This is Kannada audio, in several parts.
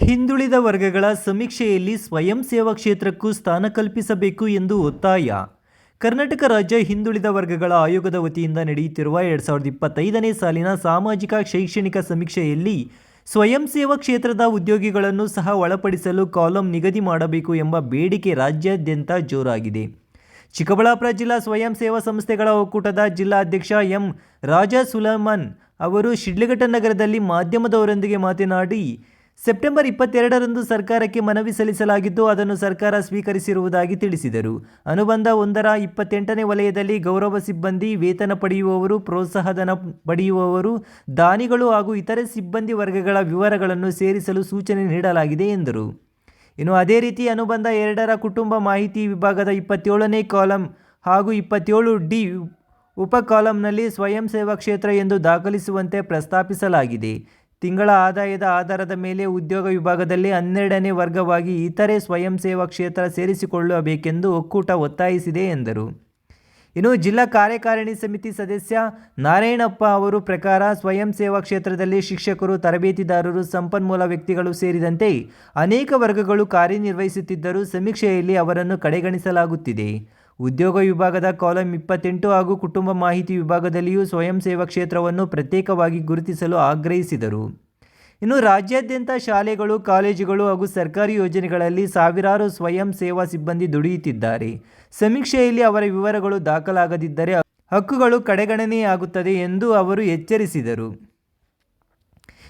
ಹಿಂದುಳಿದ ವರ್ಗಗಳ ಸಮೀಕ್ಷೆಯಲ್ಲಿ ಸ್ವಯಂ ಸೇವಾ ಕ್ಷೇತ್ರಕ್ಕೂ ಸ್ಥಾನ ಕಲ್ಪಿಸಬೇಕು ಎಂದು ಒತ್ತಾಯ. ಕರ್ನಾಟಕ ರಾಜ್ಯ ಹಿಂದುಳಿದ ವರ್ಗಗಳ ಆಯೋಗದ ವತಿಯಿಂದ ನಡೆಯುತ್ತಿರುವ ಎರಡು ಸಾವಿರದ ಇಪ್ಪತ್ತೈದನೇ ಸಾಲಿನ ಸಾಮಾಜಿಕ, ಶೈಕ್ಷಣಿಕ ಸಮೀಕ್ಷೆಯಲ್ಲಿ ಸ್ವಯಂ ಸೇವಾ ಕ್ಷೇತ್ರದ ಉದ್ಯೋಗಿಗಳನ್ನು ಸಹ ಒಳಪಡಿಸಲು ಕಾಲಂ ನಿಗದಿ ಮಾಡಬೇಕು ಎಂಬ ಬೇಡಿಕೆ ರಾಜ್ಯಾದ್ಯಂತ ಜೋರಾಗಿದೆ. ಚಿಕ್ಕಬಳ್ಳಾಪುರ ಜಿಲ್ಲಾ ಸ್ವಯಂ ಸೇವಾ ಸಂಸ್ಥೆಗಳ ಒಕ್ಕೂಟದ ಜಿಲ್ಲಾಧ್ಯಕ್ಷ ಎಂ. ರಾಜಾ ಸುಲಮನ್ ಅವರು ಶಿಡ್ಲಘಟ್ಟ ನಗರದಲ್ಲಿ ಮಾಧ್ಯಮದವರೊಂದಿಗೆ ಮಾತನಾಡಿ ಸೆಪ್ಟೆಂಬರ್ ಇಪ್ಪತ್ತೆರಡರಂದು ಸರ್ಕಾರಕ್ಕೆ ಮನವಿ ಸಲ್ಲಿಸಲಾಗಿದ್ದು, ಅದನ್ನು ಸರ್ಕಾರ ಸ್ವೀಕರಿಸಿರುವುದಾಗಿ ತಿಳಿಸಿದರು. ಅನುಬಂಧ ಒಂದರ ಇಪ್ಪತ್ತೆಂಟನೇ ವಲಯದಲ್ಲಿ ಗೌರವ ಸಿಬ್ಬಂದಿ ವೇತನ ಪಡೆಯುವವರು, ಪ್ರೋತ್ಸಾಹಧನ ಪಡೆಯುವವರು, ದಾನಿಗಳು ಹಾಗೂ ಇತರೆ ಸಿಬ್ಬಂದಿ ವರ್ಗಗಳ ವಿವರಗಳನ್ನು ಸೇರಿಸಲು ಸೂಚನೆ ನೀಡಲಾಗಿದೆ ಎಂದರು. ಇನ್ನು ಅದೇ ರೀತಿ ಅನುಬಂಧ ಎರಡರ ಕುಟುಂಬ ಮಾಹಿತಿ ವಿಭಾಗದ ಇಪ್ಪತ್ತೇಳನೇ ಕಾಲಂ ಹಾಗೂ ಇಪ್ಪತ್ತೇಳು ಡಿ ಉಪ ಕಾಲಂನಲ್ಲಿ ಸ್ವಯಂ ಸೇವಾ ಕ್ಷೇತ್ರ ಎಂದು ದಾಖಲಿಸುವಂತೆ ಪ್ರಸ್ತಾಪಿಸಲಾಗಿದೆ. ತಿಂಗಳ ಆದಾಯದ ಆಧಾರದ ಮೇಲೆ ಉದ್ಯೋಗ ವಿಭಾಗದಲ್ಲಿ ಹನ್ನೆರಡನೇ ವರ್ಗವಾಗಿ ಇತರೆ ಸ್ವಯಂ ಸೇವಾ ಕ್ಷೇತ್ರ ಸೇರಿಸಿಕೊಳ್ಳಬೇಕೆಂದು ಒಕ್ಕೂಟ ಒತ್ತಾಯಿಸಿದೆ ಎಂದರು. ಇನ್ನು ಜಿಲ್ಲಾ ಕಾರ್ಯಕಾರಿಣಿ ಸಮಿತಿ ಸದಸ್ಯ ನಾರಾಯಣಪ್ಪ ಅವರು ಪ್ರಕಾರ ಸ್ವಯಂ ಸೇವಾ ಕ್ಷೇತ್ರದಲ್ಲಿ ಶಿಕ್ಷಕರು, ತರಬೇತಿದಾರರು, ಸಂಪನ್ಮೂಲ ವ್ಯಕ್ತಿಗಳು ಸೇರಿದಂತೆ ಅನೇಕ ವರ್ಗಗಳು ಕಾರ್ಯನಿರ್ವಹಿಸುತ್ತಿದ್ದರೂ ಸಮೀಕ್ಷೆಯಲ್ಲಿ ಅವರನ್ನು ಕಡೆಗಣಿಸಲಾಗುತ್ತಿದೆ. ಉದ್ಯೋಗ ವಿಭಾಗದ ಕಾಲಂ ಇಪ್ಪತ್ತೆಂಟು ಹಾಗೂ ಕುಟುಂಬ ಮಾಹಿತಿ ವಿಭಾಗದಲ್ಲಿಯೂ ಸ್ವಯಂ ಸೇವಾ ಕ್ಷೇತ್ರವನ್ನು ಪ್ರತ್ಯೇಕವಾಗಿ ಗುರುತಿಸಲು ಆಗ್ರಹಿಸಿದರು. ಇನ್ನು ರಾಜ್ಯಾದ್ಯಂತ ಶಾಲೆಗಳು, ಕಾಲೇಜುಗಳು ಹಾಗೂ ಸರ್ಕಾರಿ ಯೋಜನೆಗಳಲ್ಲಿ ಸಾವಿರಾರು ಸ್ವಯಂ ಸೇವಾ ಸಿಬ್ಬಂದಿ ದುಡಿಯುತ್ತಿದ್ದಾರೆ. ಸಮೀಕ್ಷೆಯಲ್ಲಿ ಅವರ ವಿವರಗಳು ದಾಖಲಾಗದಿದ್ದರೆ ಹಕ್ಕುಗಳು ಕಡೆಗಣನೆಯಾಗುತ್ತದೆ ಎಂದು ಅವರು ಎಚ್ಚರಿಸಿದರು.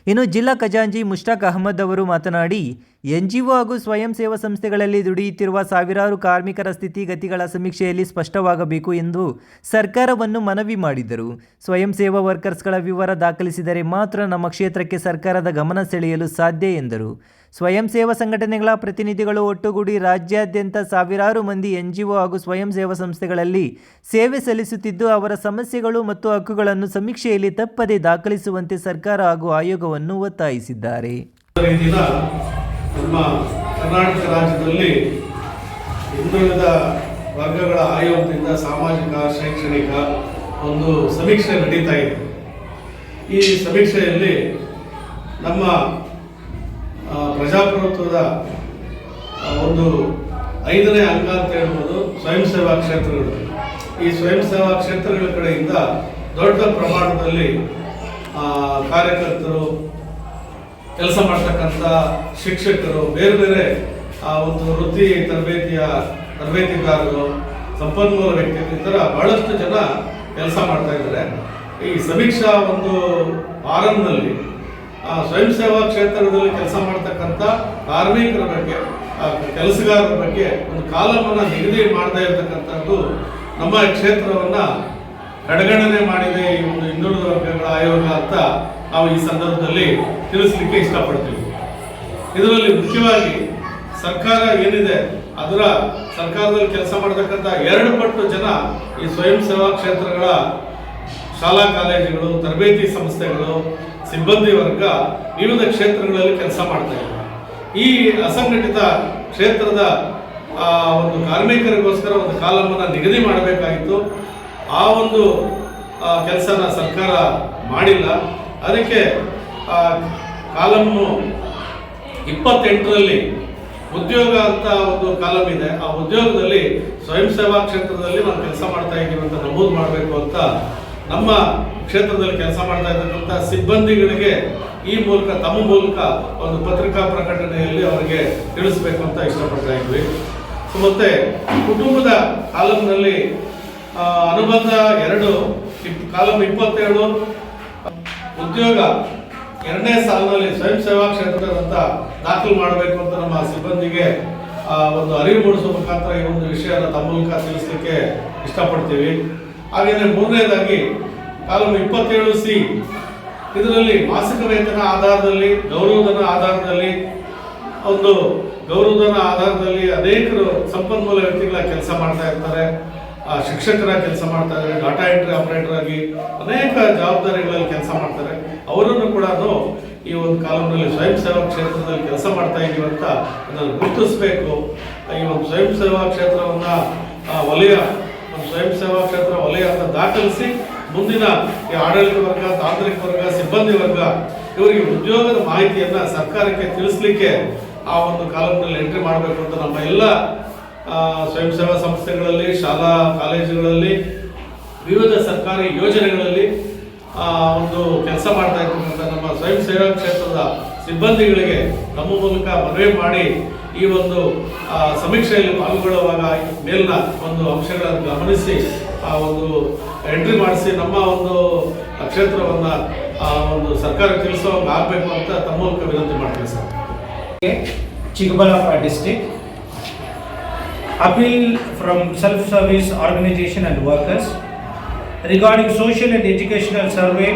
ಇನ್ನು ಜಿಲ್ಲಾ ಖಜಾಂಜಿ ಮುಷ್ತಾಕ್ ಅಹಮದ್ ಅವರು ಮಾತನಾಡಿ, ಎನ್ಜಿಒ ಹಾಗೂ ಸ್ವಯಂ ಸೇವಾ ಸಂಸ್ಥೆಗಳಲ್ಲಿ ದುಡಿಯುತ್ತಿರುವ ಸಾವಿರಾರು ಕಾರ್ಮಿಕರ ಸ್ಥಿತಿಗತಿಗಳ ಸಮೀಕ್ಷೆಯಲ್ಲಿ ಸ್ಪಷ್ಟವಾಗಬೇಕು ಎಂದು ಸರ್ಕಾರವನ್ನು ಮನವಿ ಮಾಡಿದರು. ಸ್ವಯಂ ಸೇವಾ ವರ್ಕರ್ಸ್ಗಳ ವಿವರ ದಾಖಲಿಸಿದರೆ ಮಾತ್ರ ನಮ್ಮ ಕ್ಷೇತ್ರಕ್ಕೆ ಸರ್ಕಾರದ ಗಮನ ಸೆಳೆಯಲು ಸಾಧ್ಯ ಎಂದರು. ಸ್ವಯಂ ಸೇವಾ ಸಂಘಟನೆಗಳ ಪ್ರತಿನಿಧಿಗಳು ಒಟ್ಟುಗೂಡಿ ರಾಜ್ಯಾದ್ಯಂತ ಸಾವಿರಾರು ಮಂದಿ ಎನ್ಜಿಒ ಹಾಗೂ ಸ್ವಯಂ ಸೇವಾ ಸಂಸ್ಥೆಗಳಲ್ಲಿ ಸೇವೆ ಸಲ್ಲಿಸುತ್ತಿದ್ದು, ಅವರ ಸಮಸ್ಯೆಗಳು ಮತ್ತು ಹಕ್ಕುಗಳನ್ನು ಸಮೀಕ್ಷೆಯಲ್ಲಿ ತಪ್ಪದೆ ದಾಖಲಿಸುವಂತೆ ಸರ್ಕಾರ ಹಾಗೂ ಆಯೋಗವನ್ನು ಒತ್ತಾಯಿಸಿದ್ದಾರೆ. ಕರ್ನಾಟಕ ರಾಜ್ಯದಲ್ಲಿ ಹಿಂದುಳಿದ ವರ್ಗಗಳ ಆಯೋಗದಿಂದ ಸಾಮಾಜಿಕ, ಶೈಕ್ಷಣಿಕ ಒಂದು ಸಮೀಕ್ಷೆ ನಡೀತಾ ಇದೆ. ಈ ಸಮೀಕ್ಷೆಯಲ್ಲಿ ನಮ್ಮ ಪ್ರಜಾಪ್ರಭುತ್ವದ ಒಂದು ಐದನೇ ಅಂಗ ಅಂತ ಹೇಳ್ಬೋದು, ಸ್ವಯಂ ಸೇವಾ ಕ್ಷೇತ್ರಗಳು. ಈ ಸ್ವಯಂ ಸೇವಾ ಕ್ಷೇತ್ರಗಳ ಕಡೆಯಿಂದ ದೊಡ್ಡ ಪ್ರಮಾಣದಲ್ಲಿ ಕಾರ್ಯಕರ್ತರು, ಕೆಲಸ ಮಾಡ್ತಕ್ಕಂಥ ಶಿಕ್ಷಕರು, ಬೇರೆ ಬೇರೆ, ಆ, ಒಂದು ವೃತ್ತಿ ತರಬೇತಿಯ ತರಬೇತಿಗಾರರು, ಸಂಪನ್ಮೂಲ ವ್ಯಕ್ತಿಗಳು ಈ ಥರ ಬಹಳಷ್ಟು ಜನ ಕೆಲಸ ಮಾಡ್ತಾ ಇದ್ದಾರೆ. ಈ ಸಮೀಕ್ಷಾ ಒಂದು ಆರಂಭದಲ್ಲಿ ಸ್ವಯಂ ಸೇವಾ ಕ್ಷೇತ್ರದಲ್ಲಿ ಕೆಲಸ ಮಾಡ್ತಕ್ಕಂಥ ಕಾರ್ಮಿಕರ ಬಗ್ಗೆ ಆ, ಕೆಲಸಗಾರರ ಬಗ್ಗೆ ಒಂದು ಕಾಲವನ್ನು ನಿಗದಿ ಮಾಡದೇ ಇರತಕ್ಕಂಥದ್ದು ನಮ್ಮ ಕ್ಷೇತ್ರವನ್ನು ಕಡೆಗಣನೆ ಮಾಡಿದೆ ಈ ಒಂದು ಹಿಂದುಳಿದ ವರ್ಗಗಳ ಆಯೋಗ ಅಂತ ನಾವು ಈ ಸಂದರ್ಭದಲ್ಲಿ ತಿಳಿಸ್ಲಿಕ್ಕೆ ಇಷ್ಟಪಡ್ತೀವಿ. ಇದರಲ್ಲಿ ಮುಖ್ಯವಾಗಿ ಸರ್ಕಾರ ಏನಿದೆ ಅದರ ಸರ್ಕಾರದಲ್ಲಿ ಕೆಲಸ ಮಾಡತಕ್ಕಂಥ ಎರಡು ಪಟ್ಟು ಜನ ಈ ಸ್ವಯಂ ಸೇವಾ ಕ್ಷೇತ್ರಗಳ ಶಾಲಾ ಕಾಲೇಜುಗಳು, ತರಬೇತಿ ಸಂಸ್ಥೆಗಳು, ಸಿಬ್ಬಂದಿ ವರ್ಗ ವಿವಿಧ ಕ್ಷೇತ್ರಗಳಲ್ಲಿ ಕೆಲಸ ಮಾಡ್ತಾ ಇದ್ದಾರೆ. ಈ ಅಸಂಘಟಿತ ಕ್ಷೇತ್ರದ ಒಂದು ಕಾರ್ಮಿಕರಿಗೋಸ್ಕರ ಒಂದು ಕಾಲಮನ್ನು ನಿಗದಿ ಮಾಡಬೇಕಾಗಿತ್ತು. ಆ ಒಂದು ಕೆಲಸನ ಸರ್ಕಾರ ಮಾಡಿಲ್ಲ. ಅದಕ್ಕೆ ಕಾಲಮ್ಮು ಇಪ್ಪತ್ತೆಂಟರಲ್ಲಿ ಉದ್ಯೋಗ ಅಂತ ಒಂದು ಕಾಲಮ್ ಇದೆ ಆ ಉದ್ಯೋಗದಲ್ಲಿ ಸ್ವಯಂ ಸೇವಾ ಕ್ಷೇತ್ರದಲ್ಲಿ ನಾವು ಕೆಲಸ ಮಾಡ್ತಾ ಇದ್ದೀವಿ ಅಂತ ನಮೂದು ಮಾಡಬೇಕು ಅಂತ ನಮ್ಮ ಕ್ಷೇತ್ರದಲ್ಲಿ ಕೆಲಸ ಮಾಡ್ತಾ ಇರ್ತಕ್ಕಂಥ ಸಿಬ್ಬಂದಿಗಳಿಗೆ ಈ ಮೂಲಕ, ತಮ್ಮ ಮೂಲಕ ಒಂದು ಪತ್ರಿಕಾ ಪ್ರಕಟಣೆಯಲ್ಲಿ ಅವರಿಗೆ ತಿಳಿಸ್ಬೇಕು ಅಂತ ಇಷ್ಟಪಡ್ತಾ ಇದ್ವಿ. ಸೊ, ಮತ್ತೆ ಕುಟುಂಬದ ಕಾಲಂನಲ್ಲಿ ಅನುಬಂಧ ಎರಡು, ಇಪ್- ಕಾಲಂ ಇಪ್ಪತ್ತೇಳು, ಉದ್ಯೋಗ ಎರಡನೇ ಸಾಲಿನಲ್ಲಿ ಸ್ವಯಂ ಸೇವಾ ಕ್ಷೇತ್ರದಂತ ದಾಖಲು ಮಾಡಬೇಕು ಅಂತ ನಮ್ಮ ಸಿಬ್ಬಂದಿಗೆ ಒಂದು ಅರಿವು ಮೂಡಿಸುವ ಮುಖಾಂತರ ಈ ಒಂದು ವಿಷಯನ ತಮ್ಮ ಮೂಲಕ ತಿಳಿಸ್ಲಿಕ್ಕೆ ಇಷ್ಟಪಡ್ತೀವಿ. ಹಾಗೆಯೇ ಮೂರನೇದಾಗಿ ಕಾಲಂ ಇಪ್ಪತ್ತೇಳು ಸಿ. ಇದರಲ್ಲಿ ಮಾಸಿಕ ವೇತನ ಆಧಾರದಲ್ಲಿ, ಗೌರವಧನ ಆಧಾರದಲ್ಲಿ, ಒಂದು ಗೌರವಧನ ಆಧಾರದಲ್ಲಿ ಅನೇಕರು ಸಂಪನ್ಮೂಲ ವ್ಯಕ್ತಿಗಳ ಕೆಲಸ ಮಾಡ್ತಾ ಇರ್ತಾರೆ. ಶಿಕ್ಷಕರ ಕೆಲಸ ಮಾಡ್ತಾ ಇದ್ದಾರೆ, ಡಾಟಾ ಎಂಟ್ರಿ ಆಪರೇಟರ್ ಆಗಿ ಅನೇಕ ಜವಾಬ್ದಾರಿಗಳಲ್ಲಿ ಕೆಲಸ ಮಾಡ್ತಾರೆ. ಅವರನ್ನು ಕೂಡ ಈ ಒಂದು ಕಾಲಂನಲ್ಲಿ ಸ್ವಯಂ ಸೇವಾ ಕ್ಷೇತ್ರದಲ್ಲಿ ಕೆಲಸ ಮಾಡ್ತಾ ಇದ್ದೀವಿ ಅಂತ ಅದನ್ನು ಗುರುತಿಸಬೇಕು. ಈ ಒಂದು ಸ್ವಯಂ ಸೇವಾ ಕ್ಷೇತ್ರವನ್ನು ವಲಯ ಒಂದು ಸ್ವಯಂ ಸೇವಾ ಕ್ಷೇತ್ರ ವಲಯ ಅಂತ ದಾಖಲಿಸಿ ಮುಂದಿನ ಈ ಆಡಳಿತ ವರ್ಗ, ತಾಂತ್ರಿಕ ವರ್ಗ, ಸಿಬ್ಬಂದಿ ವರ್ಗ ಇವರಿಗೆ ಉದ್ಯೋಗದ ಮಾಹಿತಿಯನ್ನು ಸರ್ಕಾರಕ್ಕೆ ತಿಳಿಸ್ಲಿಕ್ಕೆ ಆ ಒಂದು ಕಾಲಮ್ನಲ್ಲಿ ಎಂಟ್ರಿ ಮಾಡಬೇಕು ಅಂತ ನಮ್ಮ ಎಲ್ಲ ಸ್ವಯಂ ಸೇವಾ ಸಂಸ್ಥೆಗಳಲ್ಲಿ, ಶಾಲಾ, ಕಾಲೇಜುಗಳಲ್ಲಿ, ವಿವಿಧ ಸರ್ಕಾರಿ ಯೋಜನೆಗಳಲ್ಲಿ ಒಂದು ಕೆಲಸ ಮಾಡ್ತಾ ಇರ್ತಕ್ಕಂಥ ನಮ್ಮ ಸ್ವಯಂ ಸೇವಾ ಕ್ಷೇತ್ರದ ಸಿಬ್ಬಂದಿಗಳಿಗೆ ನಮ್ಮ ಮೂಲಕ ಮನವಿ ಮಾಡಿ ಈ ಒಂದು ಸಮೀಕ್ಷೆಯಲ್ಲಿ ಪಾಲ್ಗೊಳ್ಳುವಾಗ ಮೇಲಿನ ಒಂದು ಅಂಶಗಳನ್ನು ಗಮನಿಸಿ, ಆ ಒಂದು ಎಂಟ್ರಿ ಮಾಡಿಸಿ ನಮ್ಮ ಒಂದು ಕ್ಷೇತ್ರವನ್ನು, ಆ, ಒಂದು ಸರ್ಕಾರ ತಿಳಿಸೋಂಗೆ ಆಗಬೇಕು ಅಂತ ತಮ್ಮ ಮೂಲಕ ವಿನಂತಿ ಮಾಡ್ತೀನಿ sir. Chikkaballapura district appeal from self service self-service workers regarding social regarding social survey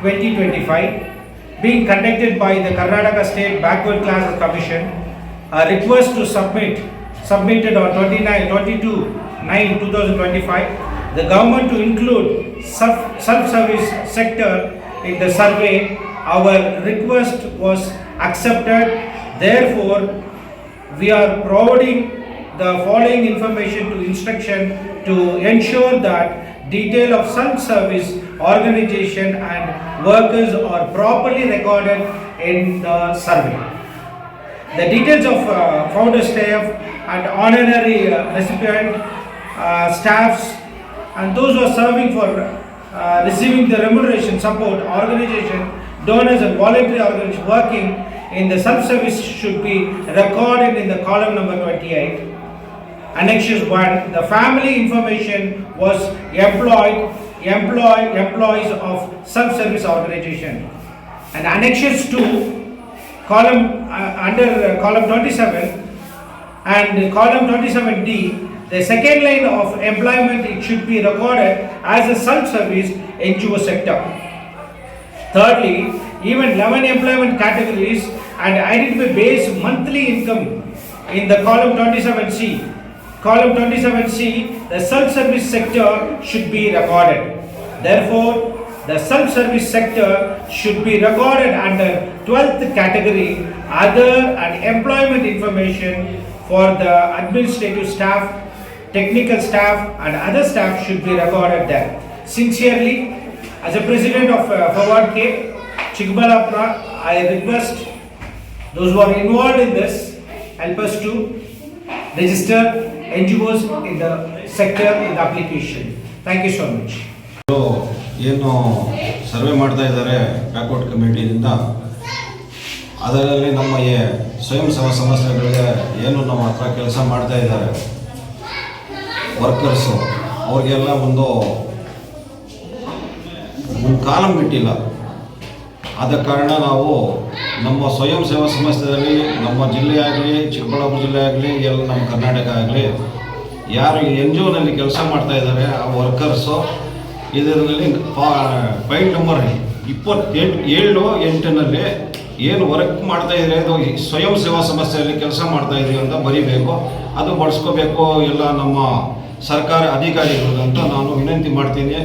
twenty twenty 2025 being conducted by the Karnataka State Backward Classes Commission. A request to submit submitted on 29 22 9 2025 the government to include self- self-service sector in the survey our request was accepted therefore we are providing the following information to instruction to ensure that detail of self-service organization and workers are properly recorded in the survey. The details of uh, founder staff and honorary uh, recipient uh, staffs and those who are serving for uh, receiving the remuneration support organization, donors and voluntary organizations working in the self-service should be recorded in the column number 28. Annexes 1, the family information was employed, employ, employees of self-service organization. And annexes 2, column, uh, under uh, column 27 and column 27D, the second line of employment, it should be recorded as a self-service NGO sector. Thirdly, even 11 employment categories and identify base monthly income in the column 27C. Column 27C, the self-service sector should be recorded. Therefore, the self-service sector should be recorded under 12th category, other and employment information for the administrative staff, technical staff and other staff should be recorded there. Sincerely, as a president of uh, Forward K, Chikbalapura, I request those who are involved in this, help us to register NGOs in the sector in application thank you so much. ಏನು ಸರ್ವೆ ಮಾಡ್ತಾ ಇದ್ದಾರೆ ಬ್ಯಾಕ್ವರ್ಡ್ ಕಮಿಟಿಯಿಂದ, ಅದರಲ್ಲಿ ನಮ್ಮ ಸ್ವಯಂ ಸೇವಾ ಸಂಸ್ಥೆಗಳಿಗೆ ಏನು ನಮ್ಮ ಹತ್ರ ಕೆಲಸ ಮಾಡ್ತಾ ಇದ್ದಾರೆ ವರ್ಕರ್ಸು ಅವ್ರಿಗೆಲ್ಲ ಒಂದು ಒಂದು ಕಾಲಂ ಬಿಟ್ಟಿಲ್ಲ ಆದ ಕಾರಣ ನಾವು ನಮ್ಮ ಸ್ವಯಂ ಸೇವಾ ಸಂಸ್ಥೆಯಲ್ಲಿ, ನಮ್ಮ ಜಿಲ್ಲೆ ಆಗಲಿ ಚಿಕ್ಕಬಳ್ಳಾಪುರ ಜಿಲ್ಲೆ ಆಗಲಿ ಎಲ್ಲ ನಮ್ಮ ಕರ್ನಾಟಕ ಆಗಲಿ ಯಾರು ಎನ್ ಜಿ ಒನಲ್ಲಿ ಕೆಲಸ ಮಾಡ್ತಾ ಇದ್ದಾರೆ, ಆ ವರ್ಕರ್ಸು ಇದರಲ್ಲಿ ಪಾಯಿಂಟ್ ನಂಬರ್ ಇಪ್ಪತ್ತೆಂಟು, ಏಳು ಎಂಟನಲ್ಲಿ ಏನು ವರ್ಕ್ ಮಾಡ್ತಾ ಇದ್ರೆ ಅದು ಸ್ವಯಂ ಸೇವಾ ಸಂಸ್ಥೆಯಲ್ಲಿ ಕೆಲಸ ಮಾಡ್ತಾ ಇದೀವಿ ಅಂತ ಬರೀಬೇಕು. ಅದು ಬಳಸ್ಕೋಬೇಕು ಎಲ್ಲ ನಮ್ಮ ಸರ್ಕಾರ ಅಧಿಕಾರಿಗಳು ಅಂತ ನಾನು ವಿನಂತಿ ಮಾಡ್ತೀನಿ.